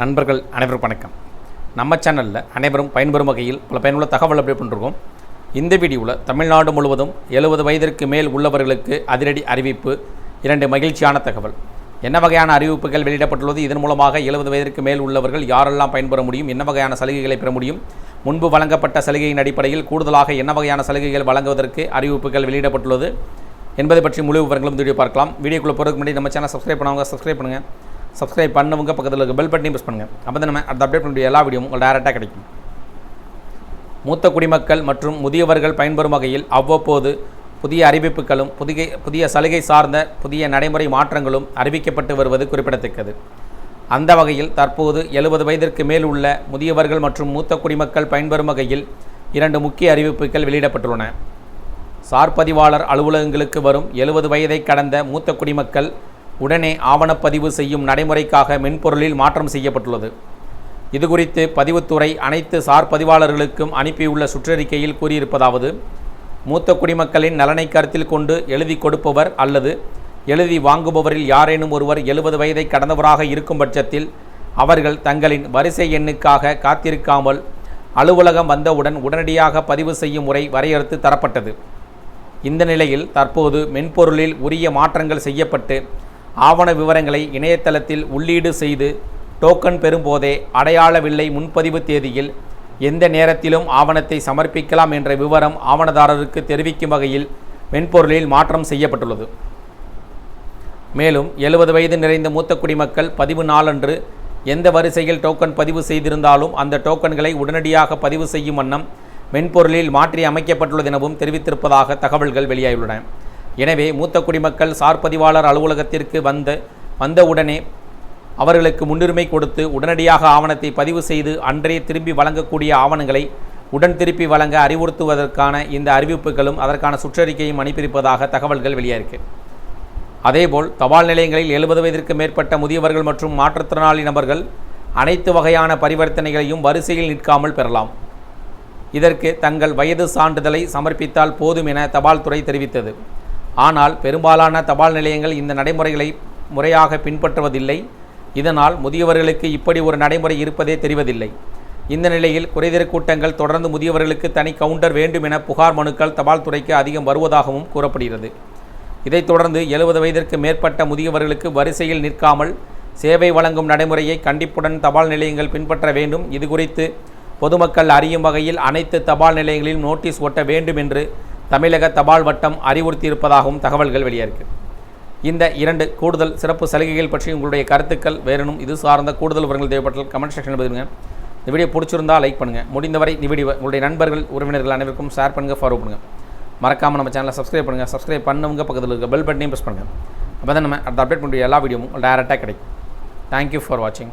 நண்பர்கள் அனைவருக்கும் வணக்கம். நம்ம சேனலில் அனைவரும் பயன்பெறும் வகையில் பல பயனுள்ள தகவல் அப்டேட் பண்ணிருக்கோம். இந்த வீடியோவில் தமிழ்நாடு முழுவதும் எழுபது வயதிற்கு மேல் உள்ளவர்களுக்கு அதிரடி அறிவிப்பு இரண்டு மகிழ்ச்சியான தகவல். என்ன வகையான அறிவிப்புகள் வெளியிடப்பட்டுள்ளது? இதன் மூலமாக எழுபது வயதிற்கு மேல் உள்ளவர்கள் யாரெல்லாம் பயன்பெற முடியும்? என்ன வகையான சலுகைகளை பெற முடியும்? முன்பு வழங்கப்பட்ட சலுகையின் அடிப்படையில் கூடுதலாக என்ன வகையான சலுகைகள் வழங்குவதற்கு அறிவிப்புகள் வெளியிடப்பட்டுள்ளது என்பதை பற்றி முழு விவரங்களும் வீடியோ பார்க்கலாம். வீடியோக்குள்ளே போகிறதுக்கு முன்னாடி நம்ம சேனல் சப்ஸ்கிரைப் பண்ணுவாங்க சப்ஸ்கிரைப் பண்ணுங்கள் சப்ஸ்கிரைப் பண்ணவங்க பக்கத்தில் இருக்க பெல் பட்டனையும் ப்ரெஸ் பண்ணுங்கள் அப்போ தான் நம்ம அடுத்த அப்டேட் பண்ணக்கூடிய எல்லா வீடியோவும் உங்களுக்கு டேரெக்டாக கிடைக்கும். மூத்த குடிமக்கள் மற்றும் முதியவர்கள் பயன்பெறும் வகையில் அவ்வப்போது புதிய அறிவிப்புகளும் புதிய புதிய சலுகை சார்ந்த புதிய நடைமுறை மாற்றங்களும் அறிவிக்கப்பட்டு வருவது குறிப்பிடத்தக்கது. அந்த வகையில் தற்போது எழுபது வயதிற்கு மேல் உள்ள முதியவர்கள் மற்றும் மூத்த குடிமக்கள் பயன்பெறும் வகையில் இரண்டு முக்கிய அறிவிப்புகள் வெளியிடப்பட்டுள்ளன. சார் பதிவாளர் அலுவலகங்களுக்கு வரும் எழுபது வயதை கடந்த மூத்த குடிமக்கள் உடனே ஆவணப்பதிவு செய்யும் நடைமுறைக்காக மென்பொருளில் மாற்றம் செய்யப்பட்டுள்ளது. இதுகுறித்து பதிவுத்துறை அனைத்து சார் பதிவாளர்களுக்கும் அனுப்பியுள்ள சுற்றறிக்கையில் கூறியிருப்பதாவது மூத்த குடிமக்களின் நலனை கருத்தில் கொண்டு எழுதி கொடுப்பவர் அல்லது எழுதி வாங்குபவரில் யாரேனும் ஒருவர் எழுபது வயதை கடந்தவராக இருக்கும் பட்சத்தில் அவர்கள் தங்களின் வரிசை எண்ணுக்காக காத்திருக்காமல் அலுவலகம் வந்தவுடன் உடனடியாக பதிவு செய்யும் முறை வரையறுத்து தரப்பட்டது. இந்த நிலையில் தற்போது மென்பொருளில் உரிய மாற்றங்கள் செய்யப்பட்டு ஆவண விவரங்களை இணையதளத்தில் உள்ளீடு செய்து டோக்கன் பெறும்போதே அடையாள வில்லை முன்பதிவு தேதியில் எந்த நேரத்திலும் ஆவணத்தை சமர்ப்பிக்கலாம் என்ற விவரம் ஆவணதாரருக்கு தெரிவிக்கும் வகையில் மென்பொருளில் மாற்றம் செய்யப்பட்டுள்ளது. மேலும் எழுபது வயது நிறைந்த மூத்த குடிமக்கள் பதிவு நாளன்று எந்த வரிசையில் டோக்கன் பதிவு செய்திருந்தாலும் அந்த டோக்கன்களை உடனடியாக பதிவு செய்யும் வண்ணம் மென்பொருளில் மாற்றி அமைக்கப்பட்டுள்ளது எனவும் தெரிவித்திருப்பதாக தகவல்கள் வெளியாகியுள்ளன. எனவே மூத்த குடிமக்கள் சார் பதிவாளர் அலுவலகத்திற்கு வந்த வந்தவுடனே அவர்களுக்கு முன்னுரிமை கொடுத்து உடனடியாக ஆவணத்தை பதிவு செய்து அன்றே திரும்பி வழங்கக்கூடிய ஆவணங்களை உடன் திருப்பி வழங்க அறிவுறுத்துவதற்கான இந்த அறிவிப்புகளும் அதற்கான சுற்றறிக்கையும் அனுப்பியிருப்பதாக தகவல்கள் வெளியாயிருக்கு. அதேபோல் தபால் நிலையங்களில் எழுபது வயதிற்கு மேற்பட்ட முதியவர்கள் மற்றும் மாற்றுத்திறனாளி நபர்கள் அனைத்து வகையான பரிவர்த்தனைகளையும் வரிசையில் நிற்காமல் பெறலாம். இதற்கு தங்கள் வயது சான்றிதழை சமர்ப்பித்தால் போதும் என தபால் துறை தெரிவித்தது. ஆனால் பெரும்பாலான தபால் நிலையங்கள் இந்த நடைமுறைகளை முறையாக பின்பற்றுவதில்லை. இதனால் முதியவர்களுக்கு இப்படி ஒரு நடைமுறை இருப்பதே தெரிவதில்லை. இந்த நிலையில் குறைதீர் கூட்டங்கள் தொடர்ந்து முதியவர்களுக்கு தனி கவுண்டர் வேண்டும் என புகார் மனுக்கள் தபால் துறைக்கு அதிகம் வருவதாகவும் கூறப்படுகிறது. இதைத் தொடர்ந்து எழுபது வயதிற்கு மேற்பட்ட முதியவர்களுக்கு வரிசையில் நிற்காமல் சேவை வழங்கும் நடைமுறையை கண்டிப்புடன் தபால் நிலையங்கள் பின்பற்ற வேண்டும். இது குறித்து பொதுமக்கள் அறியும் வகையில் அனைத்து தபால் நிலையங்களிலும் நோட்டீஸ் ஒட்ட வேண்டும் என்று தமிழக தபால் வட்டம் அறிவுறுத்தியிருப்பதாகவும் தகவல்கள் வெளியாயிருக்கு. இந்த இரண்டு கூடுதல் சிறப்பு சலுகைகள் பற்றி உங்களுடைய கருத்துக்கள் வேறனும் இது சார்ந்த கூடுதல் விவரங்கள் தேவைப்பட்டால் கமெண்ட் செக்ஷனில் பதிவுங்க இந்த வீடியோ பிடிச்சிருந்தா லைக் பண்ணுங்கள் முடிந்தவரை இந்த வீடியோ உங்களுடைய நண்பர்கள் உறவினர்கள் அனைவருக்கும் ஷேர் பண்ணுங்கள் ஃபாலோ பண்ணுங்கள் மறக்காமல் நம்ம சேனலை சப்ஸ்கிரைப் பண்ணுங்கள் சப்ஸ்கிரைப் பண்ணவங்க பக்கத்தில் இருக்க பெல் பட்டனையும் ப்ரெஸ் பண்ணுங்கள் அப்போ தான் நம்ம அடுத்த அப்டேட் பண்ணுற எல்லா வீடியோவும் டேரெக்டாக கிடைக்கும். தேங்க்யூ ஃபார் வாட்சிங்